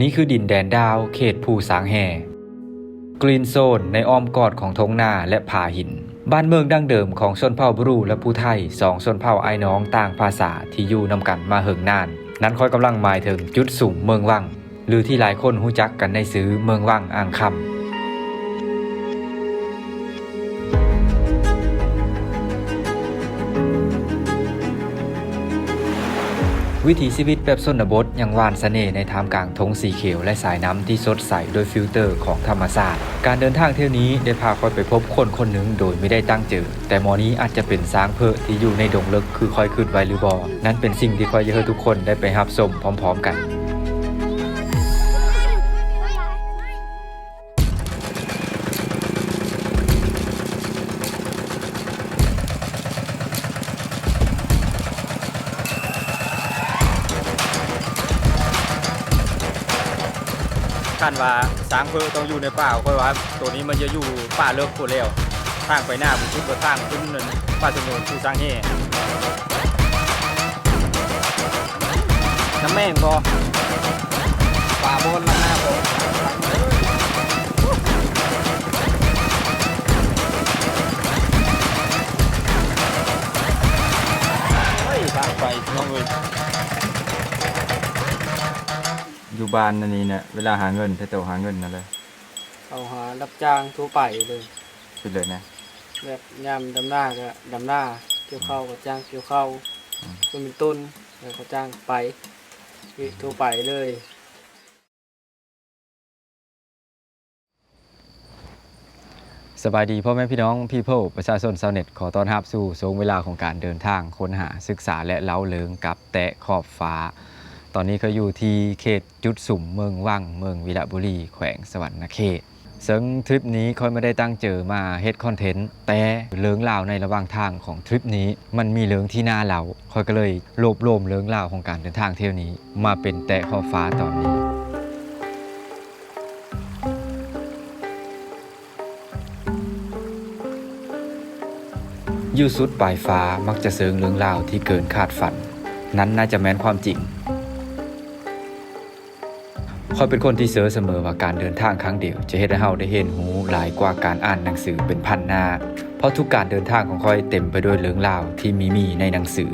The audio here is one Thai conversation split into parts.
นี่คือดินแดนดาวเขตภูสางแห่กรีนโซนในอ้อมกอดของทงนาและผาหิน บ้านเมืองดั้งเดิมของชนเผ่าบรูและผู้ไทยสองชนเผ่าไอ้น้องต่างภาษาที่อยู่นำกันมาเหิงนาน นั้นคอยกำลังหมายถึงจุดสูงเมืองวังหรือที่หลายคนหู้จักกันในซื้อเมืองวังอ่างคำ วิถีชีวิตแบบชนบทยังหวานเสน่ห์ในท่ามกลางทงสีเขียวและสายน้ำที่สดใสโดยฟิลเตอร์ของธรรมศาสตร์การเดินทางเที่ยวนี้ได้พาคอยไปพบคนคนหนึ่งโดยไม่ได้ตั้งเจอ แต่หมอนี้อาจจะเป็นสร้างเพอที่อยู่ในดงลึกคือคอยคืนไวหรือบอ นั่นเป็นสิ่งที่คอยอยากให้ทุกคนได้ไปรับชมพร้อม ๆ กัน ท่านว่าสางเพอต้องอยู่ในป่าค่อยว่า ตัวนี้มันจะอยู่ป่าเลิกตัวแล้วทางไปหน้าบุชุดก็ทางขึ้นนั่นป่าสงวนผู้สร้างแห่น้ำแม่งพอป่าบนลำหน้าพอเฮ้ยทางไปน้องเลย อยู่บ้านนั่นนี่เนี่ยเวลาหาเงินถ้าเจ้าหาเงินนั่นเลยเอาหารับจ้างทั่วไปเลยคิดเลยนะแบบยามดำหน้าก็ดำหน้าเกี่ยวข้าวก็จ้างเกี่ยวข้าวอืมต้นเป็นต้นแล้วก็จ้างไปชีวิตทั่วไปเลยสบายดีพ่อแม่พี่น้องพี่เพ่อประชาชนชาวเน็ตขอต้อนรับสู่ช่วงเวลาของการเดินทางค้นหาศึกษาและเล้าเลิงกับแตะขอบฟ้า ตอนนี้ก็อยู่ที่เขตจุดสุ่มเมืองว่างเมืองวิระบุรี แขวงสวรรณเขตซึ่งทริปนี้ค่อยไม่ได้ตั้งเจอมาเฮ็ดคอนเทนต์แต่เลิงราวในระหว่างทางของทริปนี้มันมีเลิงที่น่าเราค่อยก็เลยรวบรวมเลิงราวของการเดินทางเที่ยวนี้ มาเป็นแตะขอบฟ้าตอนนี้อยู่สุดปลายฟ้ามักจะเสริงเรื่องราวที่เกินคาดฝัน นั้นน่าจะแม้นความจริง คอยเป็นคนที่เสือเสมอว่าการเดินทางครั้งเดียว จะเฮ็ดให้เฮาได้เห็นหูหลายกว่าการอ่านหนังสือเป็นพันหน้า เพราะทุกการเดินทางของคอยเต็มไปด้วยเรื่องราวที่มีมีในหนังสือ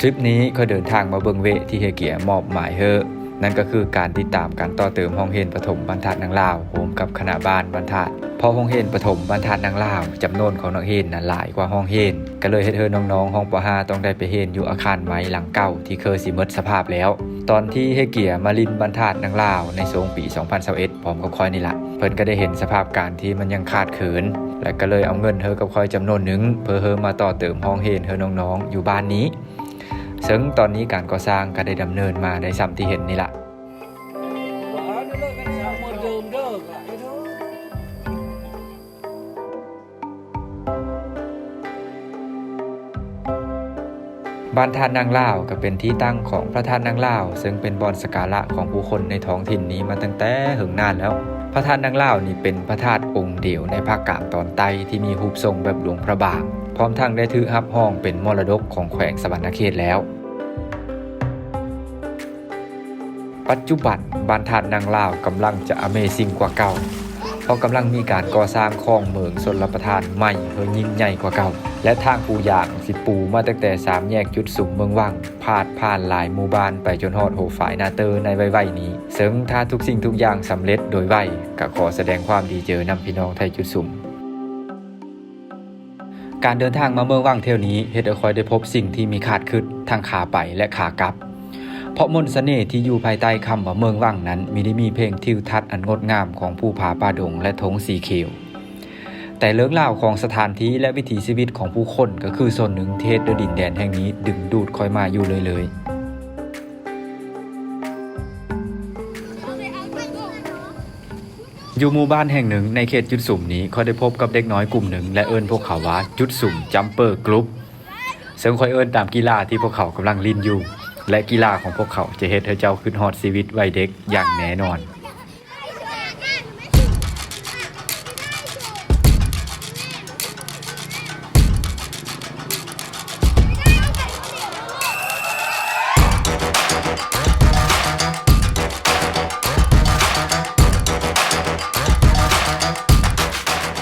ทริปนี้ก็เดินทางมาเบิงเวะที่เฮเกียมอบหมายเฮอนั่นก็คือการติดตามการต่อเติมห้องเฮนปฐมบรรทัดนางลาวโฮมกับคณะบ้านบรรทัด อห้องเฮนปฐมบรรทัดนางลาวจำนวนของนักเฮนน่ะหลายกว่าห้องเฮนก็เลยเฮ็ดเฮอน้องๆห้องป .5 ต้องได้ไปเฮนอยู่อาคารไม้หลังเก่าที่เคยสิหมดสภาพแล้ว ตอนที่เฮเกียมาลินบรรทัดนางลาวในช่วงปี 2021พร้อมกับคอยนี่ละเพิ่นก็ได้เห็นสภาพการที่มันยังขาดเขิน และก็เลยเอาเงินเฮอกับคอยจำนวนหนึ่งเพื่อเฮอมาต่อเติมห้องเฮนเฮอน้องๆอยู่บ้านนี้ซึ่งตอนนี้การก่อสร้างก็ได้ดำเนินมาในซ้ำที่เห็นนี่ละ บ้านทานนางล่าวก็เป็นที่ตั้งของพระธาตุนางล่าว ซึ่งเป็นบอนสการะของผู้คนในท้องถิ่นนี้มาตั้งแต่หึงนานแล้ว พระธาตุนางล่าวนี่เป็นพระธาตุองค์เดียวในภาคกลางตอนใต้ที่มีรูปทรงแบบหลวงพระบาง พร้อมทั้งได้ถือฮับห้องเป็นมรดกของแขวงสวรรณเขตแล้ว ปัจจุบันบ้านทานนางล่าวกำลังจะ Amazing กว่าเก่า เพราะกำลังมีการก่อสร้างคลองเมืองชนรับประทานใหม่เพื่อยิ่งใหญ่กว่าเก่า และทางปูอย่างสิปูมาตั้งแต่สามแยกจุดสุ่มเมืองวังพาดผ่านหลายหมู่บ้านไปจนฮอดโหฝ่ายนาเตอร์ในไวๆนี้ซึ่งถ้าทุกสิ่งทุกอย่างสำเร็จโดยไวก็ขอแสดงความดีเจอนำพี่น้องไทยจุดสุ่มการเดินทางมาเมืองว่างเที่ยวนี้เฮ็ดให้คอยได้พบสิ่งที่มีขาดขึ้นทั้งขาไปและขากลับ เพราะมนต์เสน่ห์ที่อยู่ภายใต้คำว่าเมืองว่างนั้น มีได้มีเพลงทิวทัศน์อันงดงามของผู้ผาป่าดงและธงสีเขียว แต่เรื่องราวของสถานที่และวิถีชีวิตของผู้คนก็คือส่วนหนึ่งเทศดดินแดนแห่งนี้ดึงดูดคอยมาอยู่เลยเลยอยู่หมู่บ้านแห่งหนึ่งในเขตจุดสุ่มนี้เขาได้พบกับเด็กน้อยกลุ่มหนึ่ง และเอิญพวกเขาว่าจุดสุ่มจัมเปอร์กรุ๊ปซึ่งคอยเอิญตามกีฬาที่พวกเขากำลังลินอยู่ และกีฬาของพวกเขาจะเฮ็ดให้เจ้าคืนฮอดชีวิตวัยเด็กอย่างแน่นอน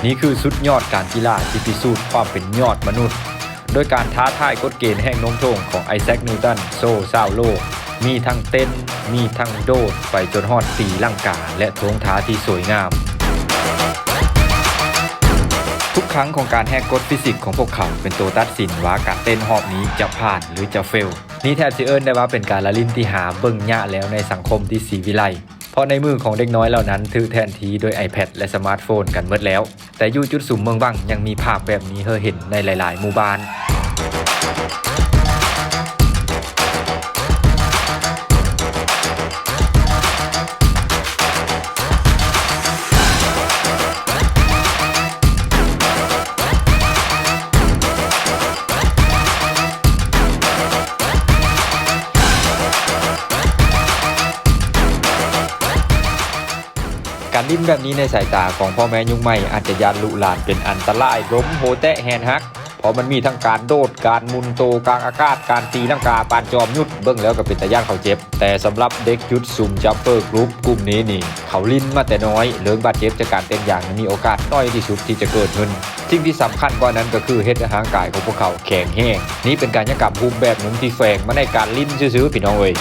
นี่คือสุดยอดการกีฬาที่พิสูจน์ความเป็นยอดมนุษย์ โดยการท้าทายกฎเกณฑ์แห่งโน้มถ่วงของไอแซคนิวตันโซซาวโล มีทั้งเต้น มีทั้งโดด ไปจนฮอดตีลังกา และทวงท้าที่สวยงาม ทุกครั้งของการแหกกฎฟิสิกส์ของพวกเขาเป็นตัวตัดสินว่าการเต้นหอบนี้จะผ่านหรือจะเฟล นี่แทบจะเอิ้นได้ว่าเป็นการละลินที่หาเบิ่งยะแล้วในสังคมที่สีวิไลเพราะในมือของเด็กน้อยเหล่านั้นถือแทนทีโดย iPad และสมาร์ทโฟนกันเมดแล้ว แต่อยู่จุดสุ่มเมืองบังยังมีภาพแบบนี้เธอเห็นในหลาย ๆ หมู่บ้าน การดิ้นแบบนี้ในสายตาของพ่อแม่ยุคใหม่อาจจะยานลุลานเป็นอันตรายล้มโหแตะแฮนฮักเพราะมันมีทั้งการโดดการมุนโตกลางอากาศการตีลังกาปานจอมยุดเบิ่งแล้วก็เป็นตะย่านเขาเจ็บ แต่สำหรับเด็กยุดซุ่มจัมเปอร์กรุ๊ปกลุ่มนี้นี่ เขาลิ้นมาแต่น้อยเลิงบาดเจ็บจากการเต้นอย่างมีโอกาสน้อยที่สุดที่จะเกิดขึ้นสิ่งที่สำคัญกว่านั้นก็คือเฮ็ดให้ร่างกายของพวกเขาแข็งแห้งนี่เป็นการยกรรมภูมิแบบหนึ่งที่แฝงมาในการลิ้นซื่อๆพี่น้องเอ้ย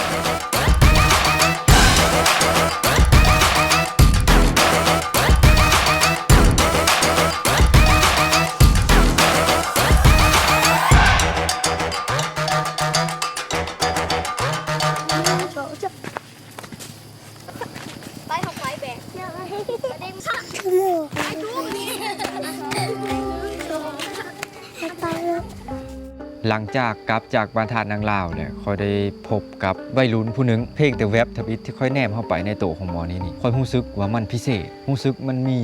หลังจากกลับจากบรรทัดนางลาวเนี่ยค่อยได้พบกับวัยรุ่นผู้หนึง เพลงแต่เว็บทวิตที่ค่อยแนมเข้าไปในโตของหมอนี้นี่ค่อยรู้สึกว่ามันพิเศษรู้สึกมันมี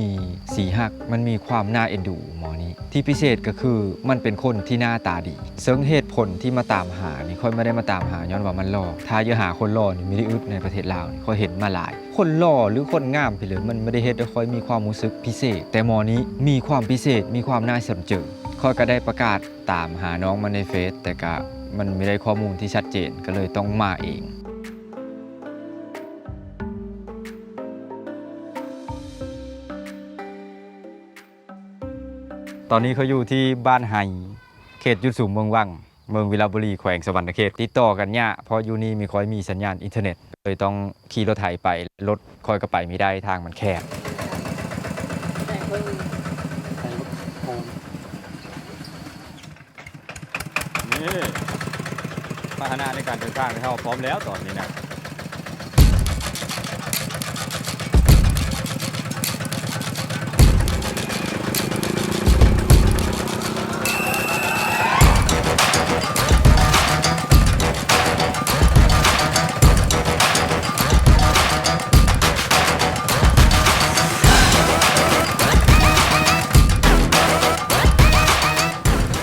สีหัก มันมีความน่าเอ็นดูหมอนี้ ที่พิเศษก็คือมันเป็นคนที่หน้าตาดีซึ่งเหตุผลที่มาตามหานี่ค่อยไม่ได้มาตามหาย้อนว่ามันหล่อถ้าจะหาคนหล่อนี่มีได้อึดในประเทศลาวนี่ค่อยเห็นมาหลาย คนหล่อหรือคนงามไปเลยมันไม่ได้เฮ็ดให้ค่อยมีความรู้สึกพิเศษ แต่หมอนี้มีความพิเศษมีความน่าสนใจ ข้อยก็ได้ประกาศตามหาน้องมาในเฟซแต่ก็มันไม่ได้ข้อมูลที่ชัดเจนก็เลยต้องมาเอง ตอนนี้เขาอยู่ที่บ้านไฮเขตยุทธสูงเมืองวัง เมืองวิลาบุรีแขวงสวรรณเขตติดต่อกันยากเพราะอยู่นี่มีคอยมีสัญญาณอินเทอร์เน็ตเลยต้องขี่รถไถไป รถคอยก็ไปไม่ได้ทางมันแคบใส่เพิ่งใส่หอม นี่พาหนาในการเดินทางนะครับพร้อมแล้วตอนนี้นะค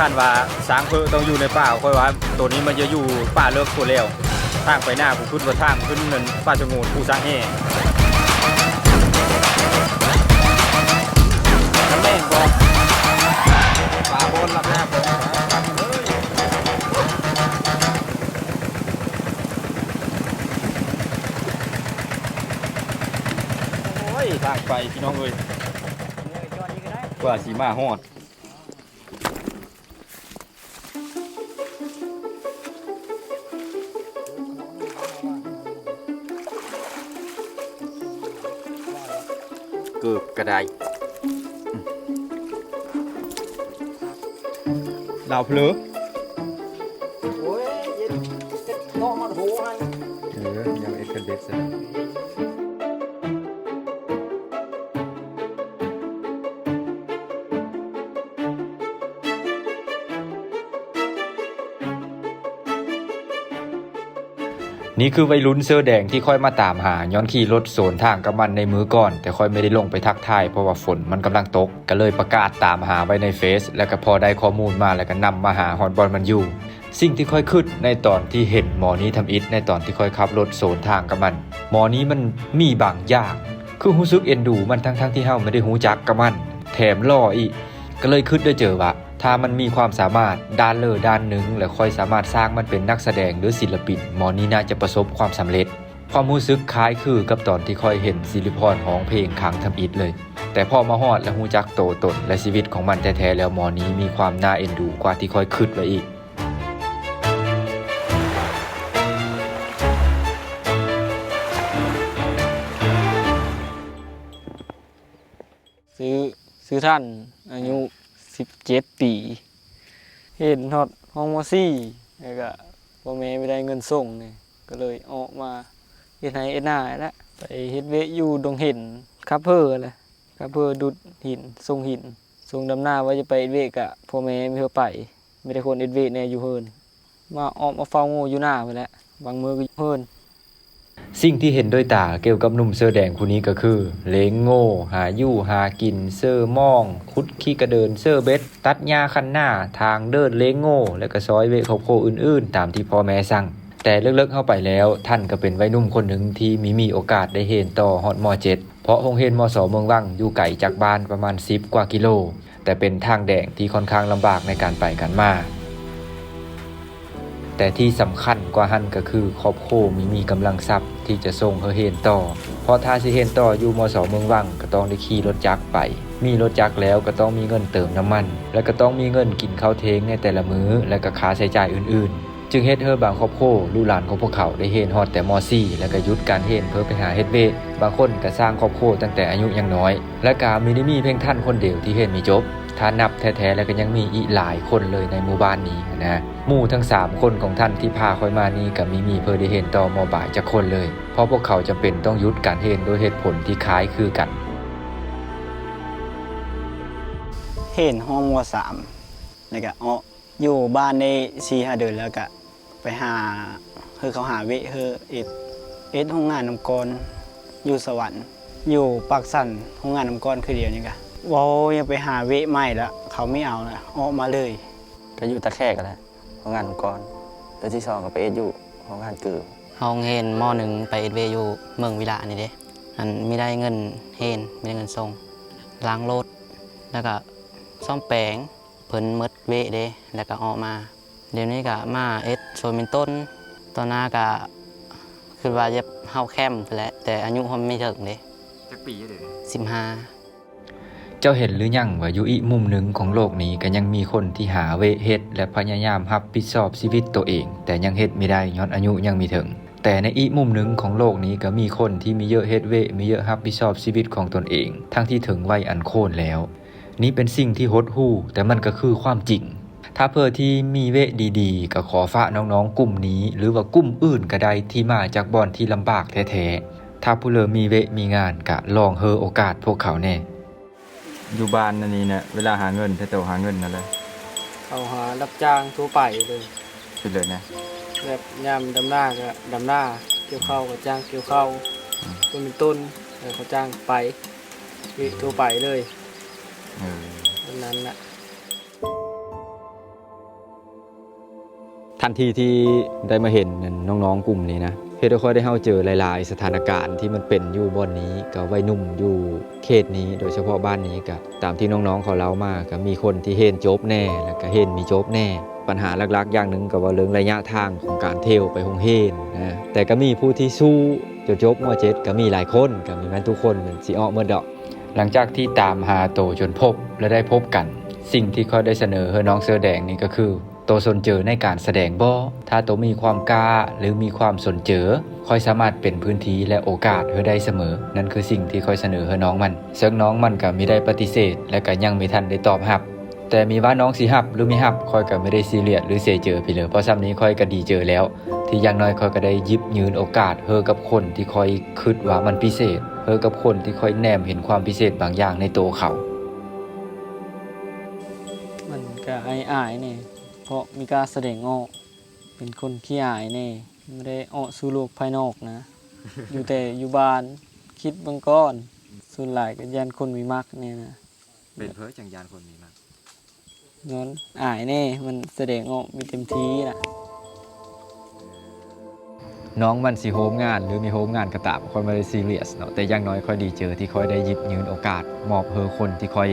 าดว่าสางเพอต้องอยู่ในป่าค่อยว่า ตัวนี้มันจะอยู่ป่าเลิกโคแล้วทางไปหน้าผู้ขึ้นว่าทางขึ้นเนินป่าชะโงนผู้สร้างแห่น้ำแม่งบอกป่าบนหลับหน้าผมตัดเลยโอ้ยทางไปพี่น้องเอ้ยกว่าสีมาฮอด กือบกระไดดาวพลือ นี่คือวัยรุ่นเสื้อแดงที่ค่อยมาตามหาย้อนขี่รถสวนทางกับมันในมือก่อน แต่ค่อยไม่ได้ลงไปทักทายเพราะว่าฝนมันกำลังตก ก็เลยประกาศตามหาไว้ในเฟซแล้วก็พอได้ข้อมูลมาแล้วก็นำมาหาฮอนบอลมันอยู่ สิ่งที่ค่อยคิดในตอนที่เห็นหมอนี้ทำอิฐในตอนที่ค่อยขับรถสวนทางกับมัน หมอนี้มันมีบางอย่างคือรู้สึกเอ็นดูมันทั้งๆที่เฮาไม่ได้รู้จักกับมัน แถมล่ออีก ก็เลยคิดได้เจอว่าถ้ามันมีความสามารถด้านเลอด้านหนึ่งและค่อยสามารถสร้างมันเป็นนักแสดงหรือศิลปินหมอนี้น่าจะประสบความสำเร็จความรู้สึกคล้ายคือกับตอนที่ค่อยเห็นซิลิพรร้องเพลงค้างทำอิดเลย แต่พอมาฮอดและฮู้จักโตตนและชีวิตของมันแท้ๆแล้วหมอนี้มีความน่าเอ็นดูกว่าที่ค่อยคิดไว้อีกซื้อซื้อท่าน อายุสิบเจ็ดปีเห็นฮอดห้องมซี่แล้วก็พ่อแม่ไม่ได้เงินส่งเนี่ยก็เลยออกมาเฮ็ดให้เอ็ดหน้าแล้วไปเฮ็ดเวอยู่ดงเห็นคับเพอร์เลยคับเพอร์ดุดหินส่งหินส่งดำหน้าว่าจะไปเอ็ดเวกะพ่อแม่ไม่เพื่อไป ไม่ได้คนเอ็ดเวเนี่ยอยู่เฮินมาออกมาเฝ้างูอยู่หน้าไปแล้วบางมือก็เฮิน สิ่งที่เห็นด้วยตาเกี่ยวกับหนุ่มเสื้อแดงผู้นี้ก็คือ เลงโง่ หาอยู่หากิน เสื้อมอง คุดขี้กระเดิน เสื้อเบ็ด ตัดหญ้าคันหน้า ทางเดินเลงโง่ และก็ซอยเวะครอบคอื่นๆ ตามที่พ่อแม่สั่ง แต่เลิกๆเข้าไปแล้ว ท่านก็เป็นวัยนุ่มคนหนึ่งที่มีมีโอกาสได้เห็นต่อฮอดมอเจ็ดเพราะโรงเรียนมสเมืองวังอยู่ไกลจากบ้านประมาณ 10 กว่ากิโล แต่เป็นทางแดงที่ค่อนข้างลำบากในการไปกันมา แต่ที่สำคัญกว่าหันก็คือครอบครัวมีมีกำลังทรัพย์ที่จะส่งเฮเฮนต่อ เพราะถ้าสิเฮนต่ออยู่มสเมืองวังก็ต้องได้ขี่รถจักรไป มีรถจักรแล้วก็ต้องมีเงินเติมน้ำมัน และก็ต้องมีเงินกินข้าวเทงในแต่ละมื้อ และก็ค่าใช้จ่ายอื่นๆ จึงเฮ็ดให้บางครอบครัวลูกหลานของพวกเขาได้เฮนฮอดแต่ม .4 แล้วก็หยุดการเฮนเพื่อไปหาเฮ็ดเวบางคนก็สร้างครอบครัวตั้งแต่อายุยังน้อย และก็มีได้มีเพียงท่านคนเดียวที่เฮนมีจบ ถ้านับแท้ๆแล้วก็ยังมีอีกหลายคนเลยในหมู่บ้านนี้นะหมู่ทั้ง 3 คนของท่านที่พาคอยมานี้ก็มีมีเพอได้เห็นต่อมอบ่ายจากคนเลย เพราะพวกเขาจะเป็นต้องยุดการเห็นโดยเหตุผลที่คล้ายคือกัน เห็นห้องมสามแล้วก็อ๋ออยู่บ้านได้สี่ห้าเดือนแล้วก็ไปหาเฮือเขาหาเวะเฮือเอ็ดเอ็ดห้องงานน้ำกรอยู่สวรรค์ อยู่ปากสันห้องงานน้ำกรคือเดียวนี่กะ วอยังไปหาเวะใหม่แล้วเขาไม่เอาแล้วออกมาเลยก็อยู่ตะแคกกันแหละของงานองค์กรแล้วที่สองก็ไปเอ็ดอยู่ของงานเกือเฮาเฮนหม้อหนึ่งไปเอ็ดเวย์อยู่เมืองวิลานี่เด้อันไม่ได้เงินเฮนไม่ได้เงินส่งล้างรถแล้วก็ซ่อมแปลงเพิ่นหมดเวะเด้แล้วก็ออกมา เดี๋ยวนี้ก็มาเอ็ดโซนเป็นต้นตอนหน้าก็คือว่าจะเฮาแคมป์ไปแหล้วแต่อายุเขาไม่ถึงเด้จักปีเด้อสิบห้า เจ้าเห็นหรือยังว่าอยู่อีมุมหนึ่งของโลกนี้ก็ยังมีคนที่หาเวเฮ็ดและพยายามรับผิดชอบชีวิตตัวเอง แต่ยังเฮ็ดไม่ได้ย้อนอายุยังมีถึง แต่ในอีมุมหนึ่งของโลกนี้ก็มีคนที่มีเยอะเฮ็ดเวมีเยอะรับผิดชอบชีวิตของตนเอง ทั้งที่ถึงวัยอันโค่นแล้ว นี่เป็นสิ่งที่หดหู่แต่มันก็คือความจริง ถ้าเพื่อที่มีเวดีๆ ก็ขอฝากน้องๆกลุ่มนี้ หรือว่ากลุ่มอื่นก็ได้ที่มาจากบอนที่ลำบากแท้ๆถ้าผู้เลอมีเวมีงานก็ลองเฮอโอกาสพวกเขาแน่ อยู่บ้านอันนี้เนี่ยเวลาหาเงินถ้าเจ้าหาเงินนั่นแหละเขาหารับจ้างทั่วไปเลยคิดเลยนะแบบยามดำหน้าก็ดำหน้าเกี่ยวข้าวก็จ้างเกี่ยวข้าวต้นเป็นต้นแล้วเขาจ้างไปวิทั่วไปเลยเออดังนั้นน่ะทันทีที่ได้มาเห็นน้องๆกลุ่มนี้นะ เฮ็ดให้ค่อยได้เข้าเจอหลาย ๆ สถานการณ์ที่มันเป็นอยู่บอนนี้กับวัยหนุ่มอยู่เขตนี้โดยเฉพาะบ้านนี้กับตามที่น้อง ๆ เขาเล่ามาก็มีคนที่เห็นจบแน่ แล้วก็เห็นมีจบแน่ ปัญหาหลัก ๆ อย่างหนึ่งก็ว่าเรื่องระยะทางของการเที่ยวไปโรงเรียนนะแต่ก็มีผู้ที่สู้จนจบม .7 ก็มีหลายคนก็มีแม่นทุกคนเหมือนสิออเมื่อดอก หลังจากที่ตามหาโตจนพบและได้พบกัน สิ่งที่เขาได้เสนอให้น้องเสื้อแดงนี่ก็คือ โตสนเจอในการแสดงบ่ถ้าโตมีความกล้าหรือมีความสนเจอค่อยสามารถเป็นพื้นที่และโอกาสให้ได้เสมอ นั่นคือสิ่งที่ค่อยเสนอให้น้องมันซึ่งน้องมันก็มีได้ปฏิเสธ และก็ยังไม่ทันได้ตอบรับแต่มีว่าน้องสิฮับหรือไม่ฮับคอยก็ไม่ได้ซีเรียสหรือเสียเจอพี่เลยเพราะซ้ำนี้คอยก็ดีเจอแล้ว ที่อย่างน้อยคอยก็ได้ยิบยืนโอกาสเฮอกับคนที่คอยคิดว่ามันพิเศษเฮอกับคนที่คอยแนมเห็นความพิเศษบางอย่างในตัวเขา มันก็อายอายๆนี่ เพราะมีการแสดงออก เป็นคนขี้อายเนี่ยไม่ได้ออกสู่โลกภายนอกนะ อยู่แต่อยู่บ้านคิดเบางก้อน ส่วนหลายก็ยันคนมีมักเนี่ยนะเป็นเพ้อจังยานคนมีมากนอนอายแน่มันแสดงออกมีเต็มที่นะน้องมันสิโฮมงาน หรือมีโฮมงานก็ตามค่อยไม่ได้ซีเรียสเนาะแต่อย่างน้อยค่อยดีเจอที่ค่อยได้หยิบยืนโอกาส มอบเฮอคนที่ค่อย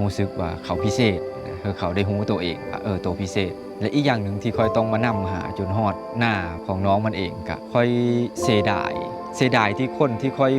รู้สึกว่าเขาพิเศษนะคือเขาได้รู้ตัวเองว่าเออตัวพิเศษ และอีกอย่างหนึ่งที่คอยต้องมานำหาจนฮอดหน้าของน้องมันเองก็คอยเสียดาย เสียดายที่คนที่คอย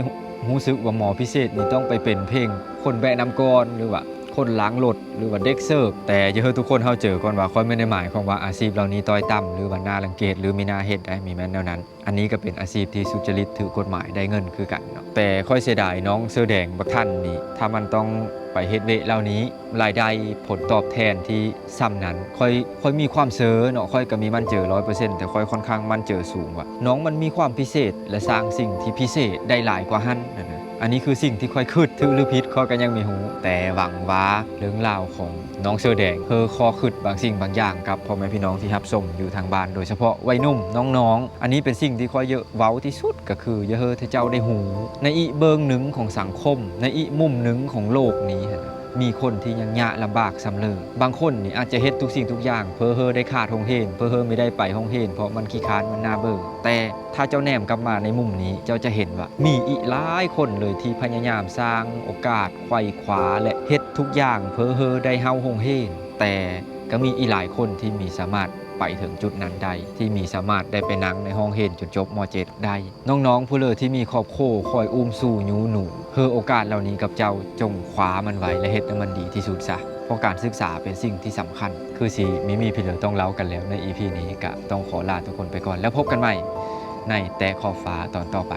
รู้สึกว่าหมอพิเศษนี่ต้องไปเป็นเพลงคนแบะน้ำก้อนหรือว่า คนล้างรถหรือว่าเด็กเสิร์ฟแต่อย่าให้ทุกคนเข้าเจอก่อนว่าค่อยไม่ได้หมายความว่าอาชีพเหล่านี้ต้อยต่ำหรือว่าน่ารังเกียจหรือมีนาเฮ็ดได้มีแม้นแนวนั้น อันนี้ก็เป็นอาชีพที่สุจริตถือกฎหมายได้เงินคือกันเนาะแต่ค่อยเสียดายน้องเสื้อแดงบักท่านนี่ถ้ามันต้องไปเฮ็ดเวเหล่านี้รายได้ผลตอบแทนที่ซ้ำนั้น ค่อยค่อยมีความเซอเนาะค่อยก็มีมั่นเจอร้อยเปอร์เซ็นต์แต่ค่อยค่อนข้างมั่นเจอสูงว่าน้องมันมีความพิเศษและสร้างสิ่งที่พิเศษได้หลายกว่าหันนนะ อันนี้คือสิ่งที่ค่อยคืดถือหรือพิษข้อยก็ยังไมีหูแต่หวังว่าเรื่องราวของน้องเสื้อแดงเธอคอคืดบางสิ่งบางอย่างกับพ่อแม่พี่น้องที่รับชมอยู่ทางบ้าน โดยเฉพาะวัยนุ่มน้องๆ อันนี้เป็นสิ่งที่ค่อยเยอะเว้าที่สุดก็คือเยอะเธอเจ้าได้หู ในอีเบิงหนึ่งของสังคม ในอีมุมหนึ่งของโลกนี้นะ มีคนที่ยังยะลำบากสำเร็จบางคนนี่อาจจะเฮ็ดทุกสิ่งทุกอย่าง เพอเฮอได้ขาดห้องเฮนเพอเฮอไม่ได้ไปห้องเฮนเพราะมันขี้ค้านมันน่าเบื่อแต่ถ้าเจ้าแนมกลับมาในมุมนี้เจ้าจะเห็นว่า มีอีกหลายคนเลยที่พยายามสร้างโอกาสไขว่ขวาและเฮ็ดทุกอย่างเพอเฮอได้เฮาห้องเฮนแต่ก็มีอีหลายคนที่มีสามารถ ไปถึงจุดนั้นได้ที่มีสามารถได้ไปนั่งในห้องเฮนจนจบม .7 ได้ น้องๆ ผู้เลอที่มีครอบครัวคอยอุ้มสู่ยูหนูเฮอโอกาสเหล่านี้กับเจ้าจงคว้ามันไว้และเฮ็ดให้มันดีที่สุดซะเพราะการศึกษาเป็นสิ่งที่สำคัญ คือสีมิมีพี่เหลือต้องเล่ากันแล้วใน EP นี้ก็ต้องขอลาทุกคนไปก่อนแล้วพบกันใหม่ในแต่ขอบฟ้าตอนต่อไป